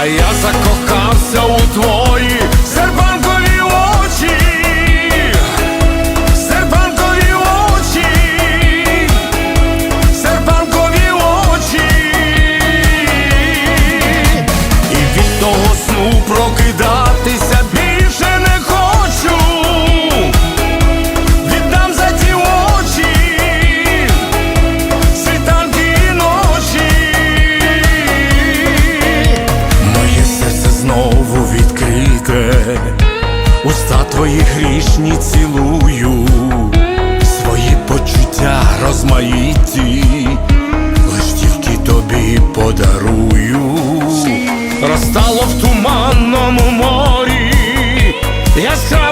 а я закохався у твої. Твої грішні цілую, свої почуття розмаїті, лиш тільки тобі подарую, розтало в туманному морі, яскраве